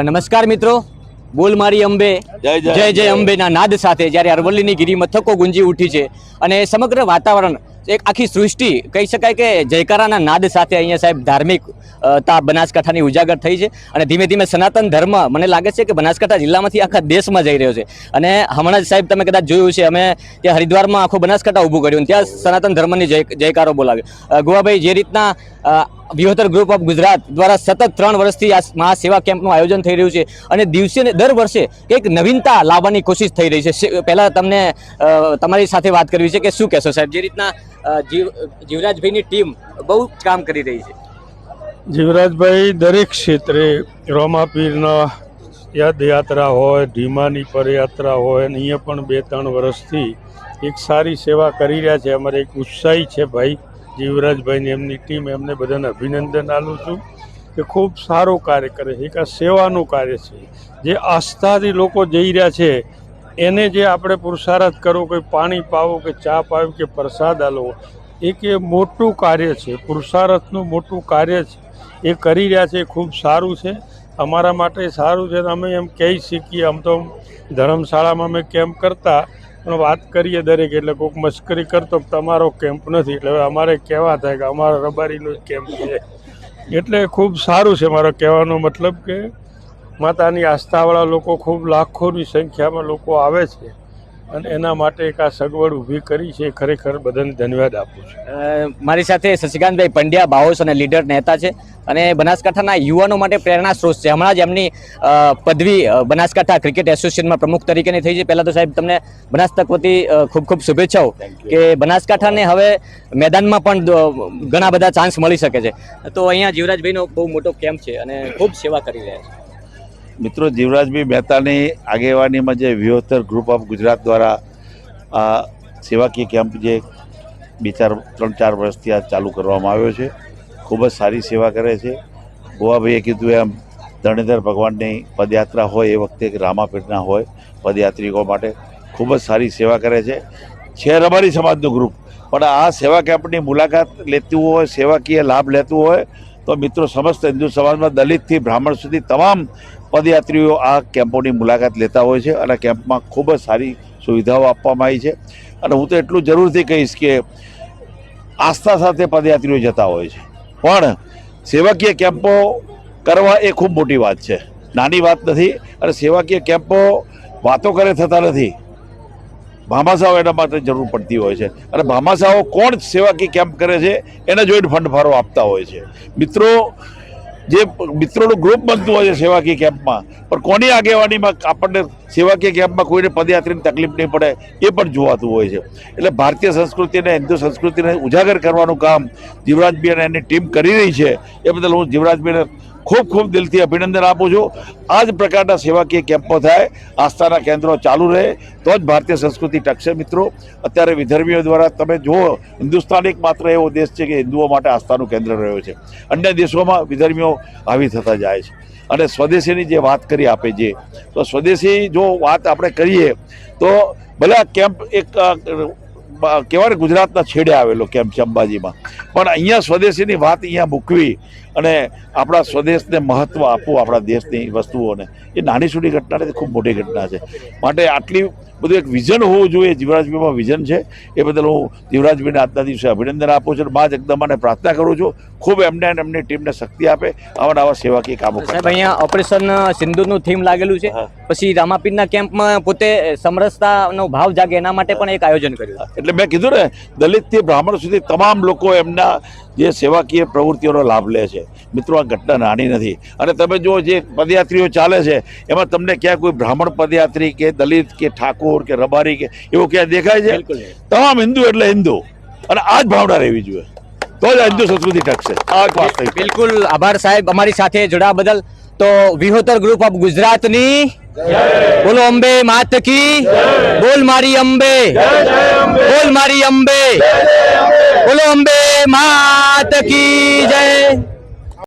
નમસ્કાર મિત્રો. બોલ મારી અંબે. જય જય અંબેના નાદ સાથે જ્યારે અરવલ્લીની ગીરી મથકો ગુંજી ઉઠી છે અને સમગ્ર વાતાવરણ એક આખી સૃષ્ટિ કહી શકાય કે જયકારાના નાદ સાથે અહીંયા સાહેબ ધાર્મિક તા બનાસકાંઠાની ઉજાગર થઈ છે અને ધીમે ધીમે સનાતન ધર્મ મને લાગે છે કે બનાસકાંઠા જિલ્લામાંથી આખા દેશમાં જઈ રહ્યો છે. અને હમણાં જ સાહેબ તમે કદાચ જોયું છે અમે ત્યાં હરિદ્વારમાં આખું બનાસકાંઠા ઊભું કર્યું ત્યાં સનાતન ધર્મની જય જયકારો બોલાવ્યો. ગોવાભાઈ જે રીતના અ, વિહોતર ગ્રુપ ઓફ ગુજરાત દ્વારા સતત ત્રણ વર્ષથી આ મહાસેવા કેમ્પનું આયોજન થઈ રહ્યું છે અને દિવસે દર વર્ષે એક નવીનતા લાવવાની કોશિશ થઈ રહી છે. પહેલાં તમને તમારી સાથે વાત કરવી છે કે શું કહેશો સાહેબ? જે રીતના જીવ જીવરાજભાઈની ટીમ બહુ કામ કરી રહી છે. જીવરાજભાઈ દરેક ક્ષેત્રે રોમાપીરના યાદયાત્રા હોય ધીમાની પદયાત્રા હોય અને અહીંયા પણ બે ત્રણ વર્ષથી એક સારી સેવા કરી રહ્યા છે. અમારે એક ઉત્સાહી છે ભાઈ. જીવરાજભાઈની એમની ટીમ એમને બધાને અભિનંદન આલું છું કે ખૂબ સારું કાર્ય કરે છે. એક આ સેવાનું કાર્ય છે. જે આસ્થાથી લોકો જઈ રહ્યા છે, એને જે આપણે પુરુષાર્થ કરવો, કોઈ પાણી પાવો કે ચા પાવો કે પ્રસાદ આલો એક એ મોટું કાર્ય છે. પુરુષાર્થનું મોટું કાર્ય છે. એ કરી રહ્યા છે ખૂબ સારું છે. અમારા માટે સારું છે. અમે એમ કહી શીખીએ આમ તો ધર્મશાળામાં અમે કેમ્પ કરતા પણ વાત કરીએ દરેક, એટલે કોઈક મશ્કરી કરતો તમારો કેમ્પ નથી. એટલે હવે અમારે કહેવા થાય કે અમારો રબારીનો જ કેમ્પ છે. એટલે ખૂબ સારું છે મારો કહેવાનો મતલબ કે માતાની આસ્થાવાળા લોકો ખૂબ લાખોની સંખ્યામાં લોકો આવે છે. અને એના માટે એક આ સગવડ ઊભી કરી છે ખરેખર બધાને ધન્યવાદ આપું છું. મારી સાથે શશિકાંતભાઈ પંડ્યા બાહોશ અને લીડર નેતા છે અને બનાસકાંઠાના યુવાનો માટે પ્રેરણા સ્ત્રોત છે. હમણાં જ એમની પદવી બનાસકાંઠા ક્રિકેટ એસોસિએશનમાં પ્રમુખ તરીકેની થઈ છે. પહેલાં તો સાહેબ તમને બનાસ તક વતી ખૂબ ખૂબ શુભેચ્છાઓ કે બનાસકાંઠાને હવે મેદાનમાં પણ ઘણા બધા ચાન્સ મળી શકે છે. તો અહીંયા જીવરાજભાઈનો બહુ મોટો કેમ્પ છે અને ખૂબ સેવા કરી રહ્યા છે. મિત્રો, જીવરાજભાઈ મહેતાની આગેવાનીમાં જે વિહોતર ગ્રુપ ઓફ ગુજરાત દ્વારા આ સેવાકીય કેમ્પ જે બે ચાર, ત્રણ ચાર વર્ષથી આ ચાલુ કરવામાં આવ્યો છે, ખૂબ જ સારી સેવા કરે છે. ગોવાભાઈએ કીધું એમ, ધરણીધર ભગવાનની પદયાત્રા હોય એ વખતે રામાપીઠના હોય પદયાત્રિકો માટે. ખૂબ જ સારી સેવા કરે છે. છે રબારી સમાજનું ગ્રુપ પણ આ સેવા કેમ્પની મુલાકાત લેતું હોય, સેવાકીય લાભ લેતું હોય તો મિત્રો સમસ્ત હિન્દુ સમાજમાં દલિતથી બ્રાહ્મણ સુધી તમામ પદયાત્રીઓ આ કેમ્પોની મુલાકાત લેતા હોય છે અને કેમ્પમાં ખૂબ જ સારી સુવિધાઓ આપવામાં આવી છે. અને હું તો એટલું જરૂરથી કહીશ કે આસ્થા સાથે પદયાત્રીઓ જતા હોય છે. પણ સેવાકીય કેમ્પો કરવા એ ખૂબ મોટી વાત છે. નાની વાત નથી અને સેવાકીય કેમ્પો વાતો કરે થતા નથી. ભામાશાઓ એના માટે જરૂર પડતી હોય છે. અને ભામાશાઓ કોણ સેવાકી કેમ્પ કરે છે? એને જોઈને ફંડ ફાળો આપતા હોય છે. મિત્રો, જે મિત્રોનું ગ્રુપ બનતું હોય છે સેવાકીય કેમ્પમાં પણ કોની આગેવાનીમાં આપણને સેવાકીય કેમ્પમાં કોઈને પદયાત્રીની તકલીફ નહીં પડે, એ પણ જોવાતું હોય છે. એટલે ભારતીય સંસ્કૃતિ અને હિન્દુ સંસ્કૃતિને ઉજાગર કરવાનું કામ જીવરાજભાઈ અને એની ટીમ કરી રહી છે. એ બદલ હું જીવરાજભાઈને ખૂબ ખૂબ દિલથી અભિનંદન આપું છું. આ જ પ્રકારના સેવાકીય કેમ્પો થાય, આસ્થાના કેન્દ્રો ચાલુ રહે, તો જ ભારતીય સંસ્કૃતિ ટકશે મિત્રો. અત્યારે વિધર્મીઓ દ્વારા તમે જુઓ, હિન્દુસ્તાન એક માત્ર એવો દેશ છે કે હિન્દુઓ માટે આસ્થાનું કેન્દ્ર રહ્યો છે. અન્ય દેશોમાં વિધર્મીઓ હાવી થતા જાય છે. અને સ્વદેશીની જે વાત કરી આપે જે, તો સ્વદેશી જો વાત આપણે કરીએ, તો ભલે આ કેમ્પ એક કહેવાય ગુજરાતના છેડે આવેલો કેમ્પ છે અંબાજીમાં. પણ અહીંયા સ્વદેશીની વાત અહીંયા મૂકવી અને આપણા સ્વદેશને મહત્ત્વ આપવું આપણા દેશની વસ્તુઓને. એ નાની સૂની ઘટના નથી, ખૂબ મોટી ઘટના છે. માટે આટલી બધું એક વિઝન હોવું જોઈએ, જીવરાજભાઈમાં વિઝન છે. એ બદલ હું જીવરાજભાઈને આજના દિવસે અભિનંદન આપું છું અને મા જગદંબાને પ્રાર્થના કરું છું. ખૂબ એમને અને એમની ટીમને શક્તિ આપે આવા નવા સેવાકીય કામો સાહેબ અહીંયા ઓપરેશન સિંધુનું થીમ લાગેલું છે. પછી રામાપીરના કેમ્પમાં પોતે સમરસતાનો ભાવ જાગે એના માટે પણ એક આયોજન કર્યું. એટલે મેં કીધું ને દલિતથી બ્રાહ્મણ સુધી તમામ લોકો એમના જે સેવાકીય પ્રવૃત્તિઓનો લાભ લે છે. મિત્રો આ ઘટના નાની નથી. અને તમે જો જે પદયાત્રીઓ ચાલે છે એમાં તમને ક્યાં કોઈ બ્રાહ્મણ પદયાત્રી કે દલિત કે ઠાકોર કે રબારી કે એવું ક્યાં દેખાય છે? તમામ હિન્દુ એટલે હિન્દુ. અને આ જ ભાવના રહેવી જોઈએ. તો જ હિન્દુ સંસ્કૃતિ ટકશે આ વાત બિલકુલ આભાર સાહેબ અમારી સાથે જોડાવા બદલ. તો વિહોતર ગ્રુપ ઓફ ગુજરાતની બોલો અંબે માત કી. બોલ મારી અંબે. બોલ મારી અંબે. બોલો અંબે માત કી જય.